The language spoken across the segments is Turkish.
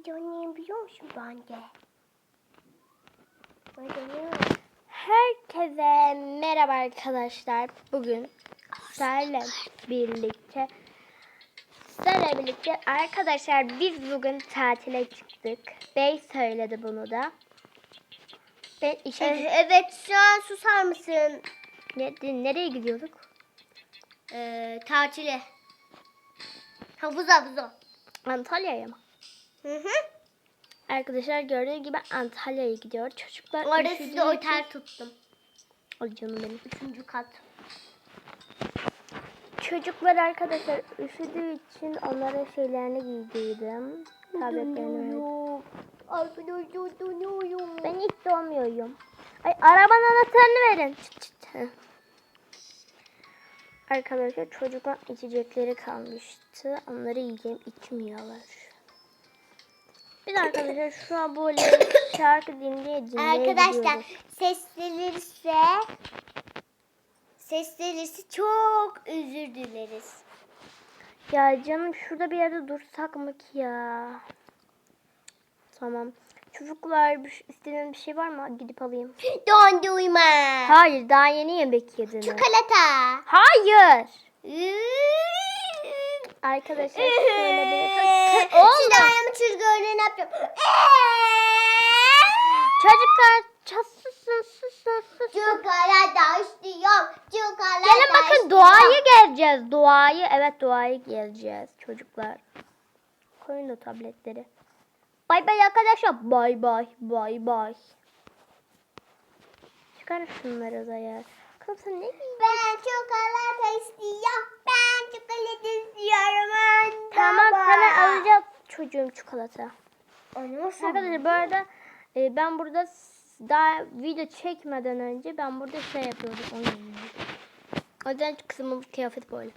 neydi oynayabiliyor musun bence? Herkese merhaba arkadaşlar. Bugün sizlerle birlikte sizlerle birlikte arkadaşlar biz bugün tatile çıktık. Bey söyledi bunu da. Ben işe evet şu an susar mısın? ne, nereye gidiyorduk? Ee, tatile. Havuz havuzu. Antalya'ya mı? Hı hı. Arkadaşlar gördüğünüz gibi Antalya'ya gidiyor. Çocuklar Orada size otel tuttum. Ay canım benim. Üçüncü kat. Çocuklar arkadaşlar üşüdüğü için onlara şeylerini giydirdim. Tabletlerini verdim. Arkadaşlar donuyorum. Ben hiç doğmuyorum. Ay arabanın anahtarını verin. Çıt çıt. Arkadaşlar çocuklar içecekleri kalmıştı. Onları yiyeceğim. içmiyorlar. Biz arkadaşlar şu an böyle şarkı dinleye dinleye Arkadaşlar gidiyoruz. seslenirse seslenirse çok özür dileriz. Ya canım şurada bir yerde dursak mı ki ya? Tamam. Çocuklar bir- istediğiniz bir şey var mı? Gidip alayım. Dondurma. Hayır daha yeni yemek yediniz. Çikolata. Hayır. Arkadaşlar şöyle bir... Şimdi ayağımı çizgi ne yapacağım? Çocuklar susun susun susun. Çikolata istiyorum. Çikolata Gelin bakın doğayı geleceğiz. Doğayı evet doğayı geleceğiz çocuklar. Koyun da tabletleri. Bay bay arkadaşlar. Bay bay bay bay. Çıkar şunları da ya. Kızım sen ne Ben çikolata istiyorum. Ben çikolata istiyorum. anne, Tamam baba. sana alacağız çocuğum çikolata. Nasıl? Arkadaşlar bu arada e, ben burada daha video çekmeden önce ben burada şey yapıyordum. Onu O yüzden kızımın kıyafet böyle.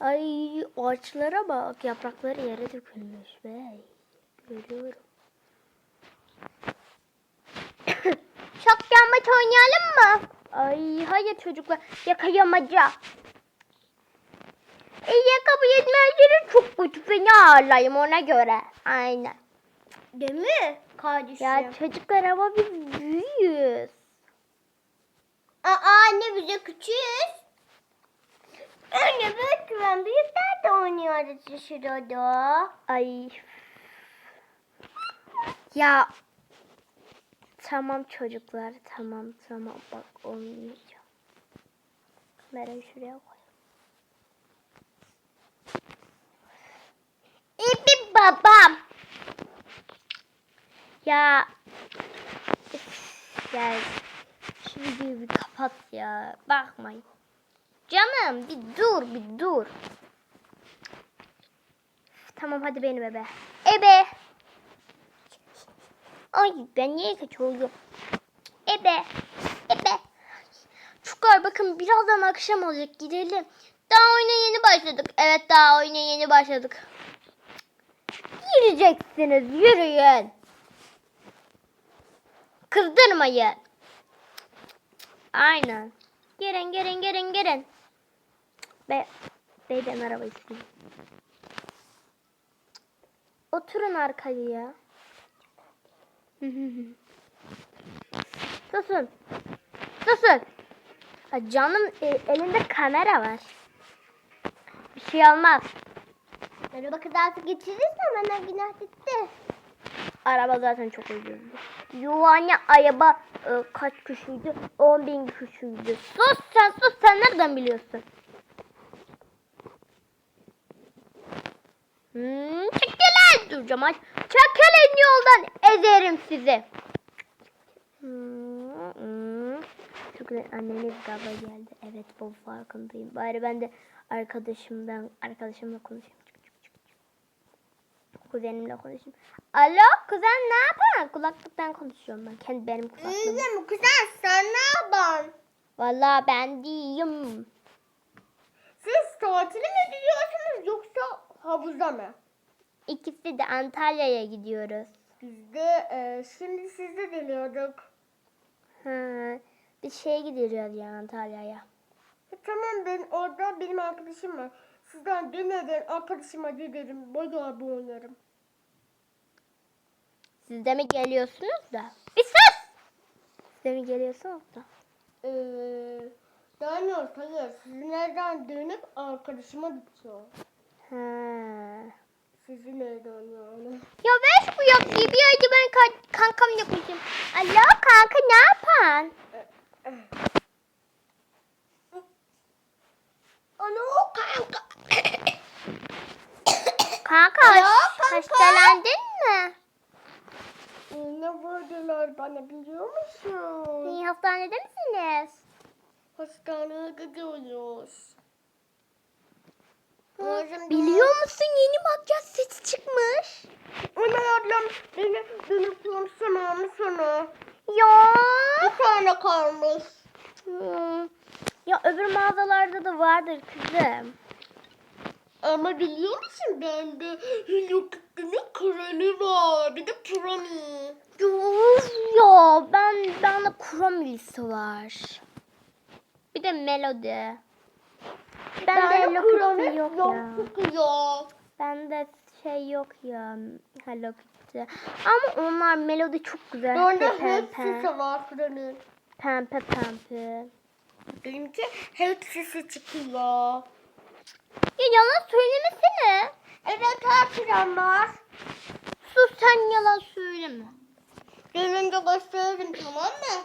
Ay ağaçlara bak yaprakları yere dökülmüş be. Görüyorum. Şaklanmaç oynayalım mı? Ay hayır çocuklar yakayamaca. E yetmezleri çok kötü fena ağırlayım ona göre. Aynen. Değil mi? Kardeşim. Ya çocuklar ama biz büyüyüz. Aa anne bize küçüğüz. Anne bak ben büyükler de oynuyordu şurada. Ay. Ya. Tamam çocuklar tamam tamam bak olmayacağım. Kamerayı şuraya koy. İpi babam. Ya. Ya. Şu videoyu bir kapat ya. Bakmayın. Canım bir dur bir dur. Tamam hadi beni bebe. Ebe. Ay ben niye kaçıyorum? Ebe. Ebe. Çocuklar bakın birazdan akşam olacak gidelim. Daha oyuna yeni başladık. Evet daha oyuna yeni başladık. Yürüyeceksiniz yürüyün. Kızdırmayın. Aynen. Gelin gelin gelin gelin. Be beyden araba istiyorum. Oturun arkaya. Susun. Susun. Canım e, elinde kamera var. Bir şey olmaz. Araba kazası geçirirse bana günah gitti. Araba zaten çok ucuzdu. Yuvanya araba e, kaç kişiydi? 10 bin kişiydi. Sus sen sus sen nereden biliyorsun? Hmm, çekil duracağım. Yoldan ezerim sizi. Çok annemiz galiba geldi. Evet bu farkındayım. Bari ben de arkadaşımdan arkadaşımla konuşayım. Kuzenimle konuşayım. Alo kuzen ne yapıyorsun? Kulaklıktan konuşuyorum ben. Kendi benim kulaklığım. Üzüm kuzen sen ne yapıyorsun? Vallahi ben değilim. Siz tatile mi gidiyorsunuz yoksa havuza mı? İkisi de Antalya'ya gidiyoruz. Biz de e, şimdi sizde geliyorduk. Ha, bir şeye gidiyoruz ya Antalya'ya. E, tamam ben orada benim arkadaşım var. Sizden dinleden arkadaşıma giderim. Bayağı bir oynarım. Siz de mi geliyorsunuz da? Bir sus! Siz de mi geliyorsunuz da? Ee, Daniel hayır. Sizin evden dönüp arkadaşıma gideceğim. Ha. Sizin evden yani. Ya ver şu yapıyı bir ayda ben kan kankamla konuşayım. Alo kanka ne yapan? Alo kanka. Kanka, Alo, kanka. haştelendin mi? Ne vurdular bana biliyor musun? İyi hastanede misiniz? Hastaneye gidiyoruz. Biliyor musun yeni makyaj ablam beni beni sana mı sana? Ya. Bir tane kalmış. Hmm. Ya öbür mağazalarda da vardır kızım. Ama biliyor musun bende Hello Kitty'nin krali var. Bir de. Of ya ben bende kromilisi var. Bir de melodi. Ben de Hello Kitty yok ya. çıkıyor. Bende şey yok ya Hello Kitty. Ama onlar melodi çok güzel. Bende hepsi var Prani. pembe pembe. Benimki hepsi çıkıyor. Ya yalan söylemesene. Evet her var. Sus sen yalan söyleme. Gelince gösteririm tamam mı?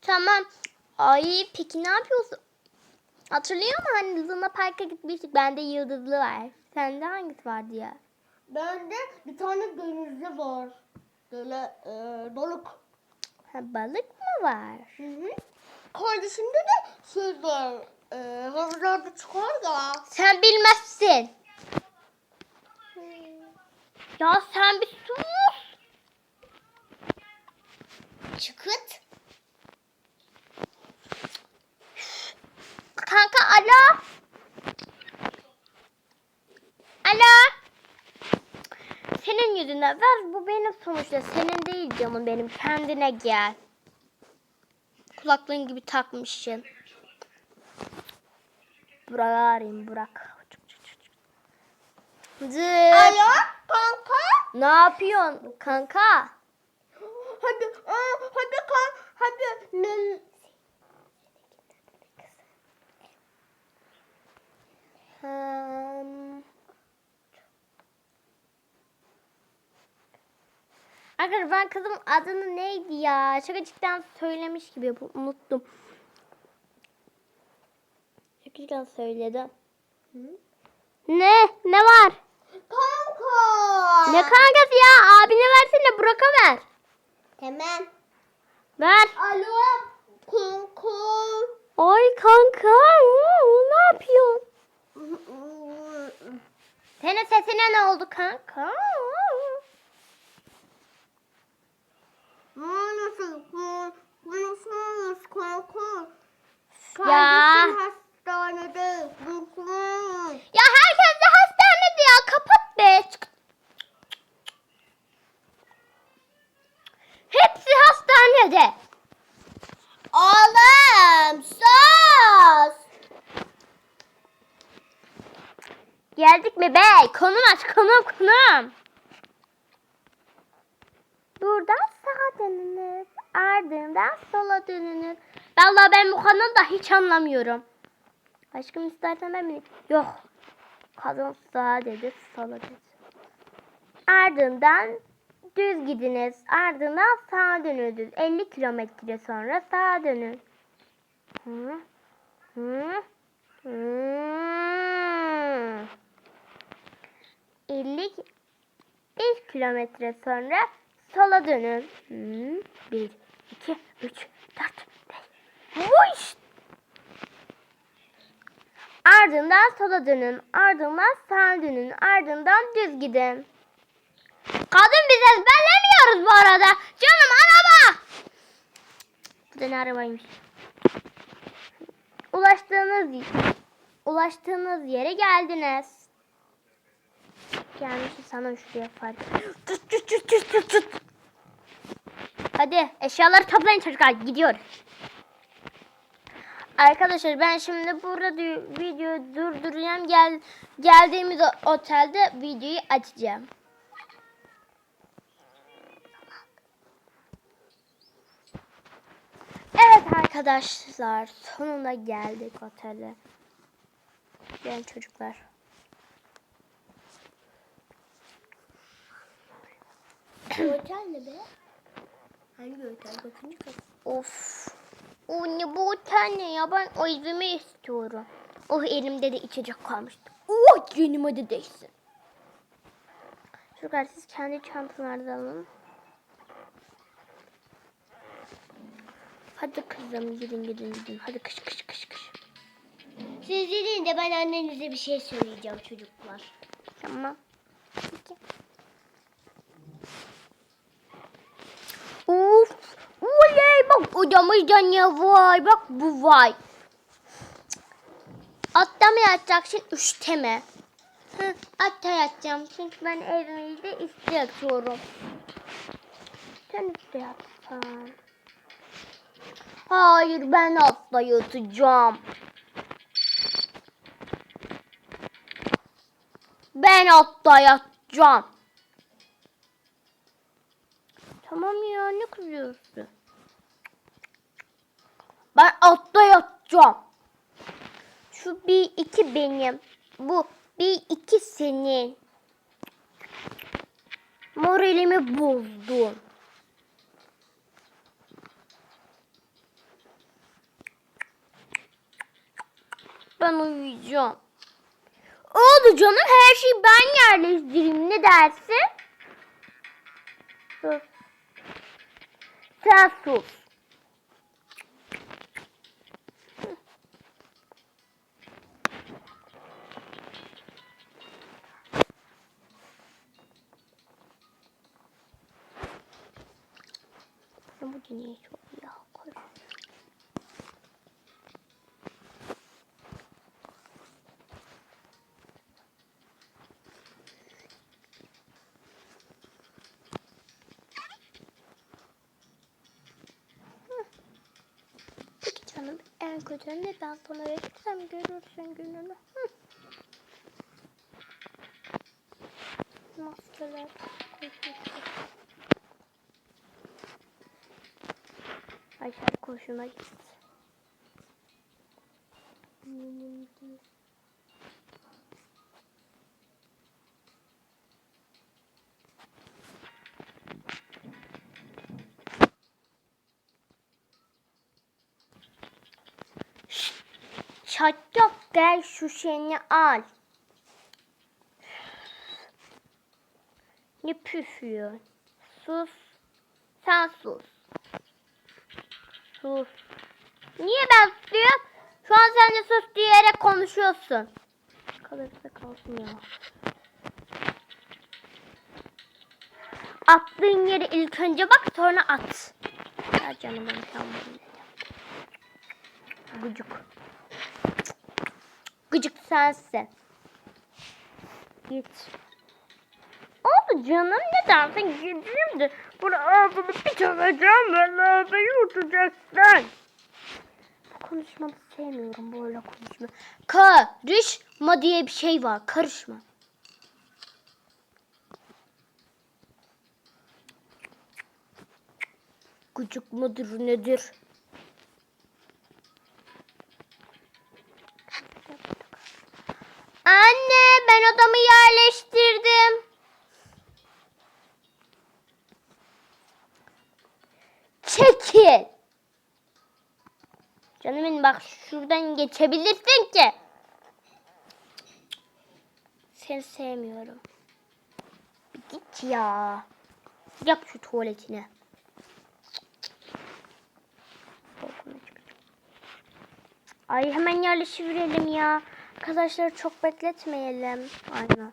Tamam. Ay peki ne yapıyorsun? Hatırlıyor musun hani Luna Park'a gitmiştik. Bende yıldızlı var. Sende hangisi vardı ya? Bende bir tane denizli var. Böyle e, balık. Ha, balık mı var? Hı hı. Kardeşimde de şey var. E, havuzlarda çıkar da. Sen bilmezsin. Ya sen bir sus. Çıkıt. Kanka alo. Alo. Senin yüzünden ver bu benim sonuçta. Senin değil canım benim. Kendine gel. Kulaklığın gibi takmışsın. Burak arayayım Burak. Zıt. Alo kanka. Ne yapıyorsun kanka? Hadi aa, hadi kan hadi. Ne? Hmm. Arkadaşlar ben kızım adını neydi ya? Şakacıktan söylemiş gibi yapıp unuttum. Şakacıktan söyledim. Ne? Ne var? Kanka. Ne kankası ya? Abine versene Burak'a ver. Tamam. Ver. Alo kanka. Ay kanka. hı, Ne yapıyorsun? Senin sesine ne oldu kanka? Nasıl? Konuşmuyoruz kanka. Ya. Kardeşim hastanede. Konuşmuyoruz. Ya herkes de hastanede ya. Kapat be. Çık. Hepsi hastanede. Oğlum sus. Geldik mi be? Konum konum. Buradan sağa dönünür. Ardından sola dönünür. Vallahi ben bu kanalı da hiç anlamıyorum. Aşkım istersen ben mi? Yok. Kadın sağa dedi, sola dedi. Ardından düz gidiniz. Ardından sağa dönüldünüz. 50 kilometre sonra sağa dönün. Hı? Hı? Hı? 50 5 kilometre sonra sola dönün. Hı? 1, 2, 3, 4, 5. Vuş! Ardından sola dönün. Ardından sağa dönün. Ardından düz gidin. Kadın biz ezberlemiyoruz bu arada. Canım araba. Bu da ne arabaymış. Ulaştığınız ulaştığınız yere geldiniz gelmiş sana üçlü yapar. Tut tut tut tut tut tut. Hadi eşyaları toplayın çocuklar gidiyoruz. Arkadaşlar ben şimdi burada videoyu durduracağım. Gel, geldiğimiz otelde videoyu açacağım. Evet arkadaşlar sonunda geldik otele. Gelin çocuklar. Otel ne be? Hangi otel? Bakınca kız. Of. O ne bu otel ne ya? Ben o evimi istiyorum. Oh elimde de içecek kalmıştı. Oh yenime de değsin. Çocuklar siz kendi çantalarınızı alın. Hadi kızım gidin gidin gidin. Hadi kış kış kış kış. Siz dedin de ben annenize bir şey söyleyeceğim çocuklar. Tamam. Peki. Uf. Oley bak odamızda ne var? Bak bu var. Atta mı yatacaksın üstte mi? Hı, çünkü ben evimde üstte yatıyorum. Sen üstte yatsan. Hayır ben altta. Ben altta. Tamam ya ne kızıyorsun? Ben altta yatacağım. Şu bir iki benim. Bu bir iki senin. Moralimi bozdun. Ben uyuyacağım. Oldu canım her şeyi ben yerleştireyim ne dersin? Sus. Sen sus. Dünyayı çok iyi koy. Peki canım en kötü ne ben sana verirsem görürsün gününü. Hı. Maskeler. Şarkı hoşuma gitti. Gel şu şeyini al. Ne püfüyor? Sus. Sen sus. Sus. Niye ben susuyorum? Şu an sen de sus diyerek konuşuyorsun. Kalırsa kalsın ya. Attığın yere ilk önce bak sonra at. Ya canım sen bunu Gıcık. Gıcık sensin. Git. Oldu canım ne dersin burada ağzını bir çalacağım ve lavaboyu yutacaksın. Bu konuşmanı sevmiyorum böyle konuşma. Karışma diye bir şey var karışma. Gıcık mıdır nedir? Anne ben odamı yerleştirdim. Çekil. Canım benim bak şuradan geçebilirsin ki. Seni sevmiyorum. Bir git ya. Yap şu tuvaletini. Ay hemen yerleştirelim ya. Arkadaşlar çok bekletmeyelim. Aynen.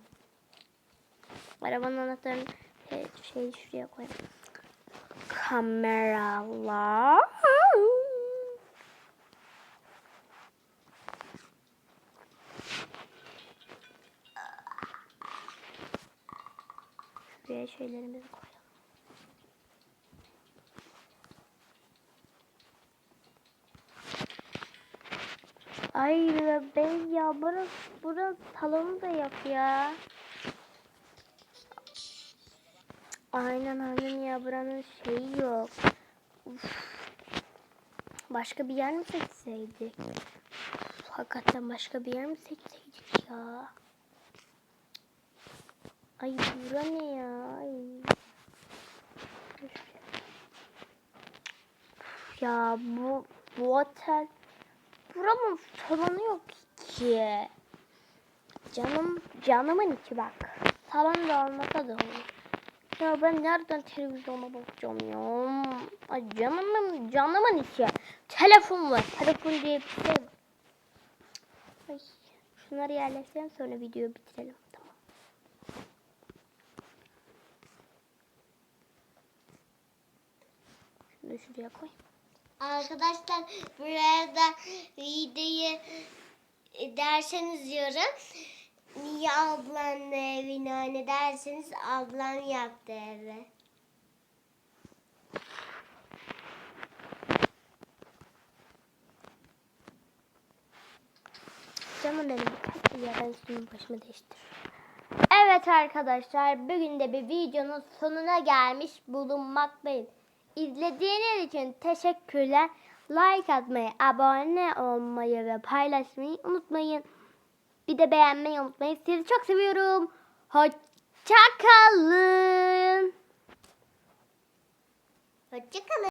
Arabanın anahtarını şey, şey şuraya koyayım. Kameralar. Şuraya şeylerimizi koyalım. Ay bebeğim ya burası, burası salonu da yap ya. Aynen aynen ya buranın şeyi yok. Uf. Başka bir yer mi seçseydik? Hakikaten başka bir yer mi seçseydik ya? Ay bura ne ya? Ay. Ya bu, bu otel buranın salonu yok ki. Canım canımın içi bak. Salon da olmasa da olur. Ya ben nereden televizyona bakacağım ya? Ay canımın canımın içi. Telefon var. Telefon diye bir şey. Ay, şunları yerleştirelim sonra videoyu bitirelim. Tamam. Şunu şuraya koy. Arkadaşlar buraya da videoyu derseniz diyorum. Niye ablanın evini anne derseniz ablam yaptı evi. Canım benim birkaç ya ben üstümü başımı değiştir. Evet arkadaşlar bugün de bir videonun sonuna gelmiş bulunmaktayım. İzlediğiniz için teşekkürler. Like atmayı, abone olmayı ve paylaşmayı unutmayın. Bir de beğenmeyi unutmayın. Sizi çok seviyorum. Hoşçakalın. Hoşçakalın.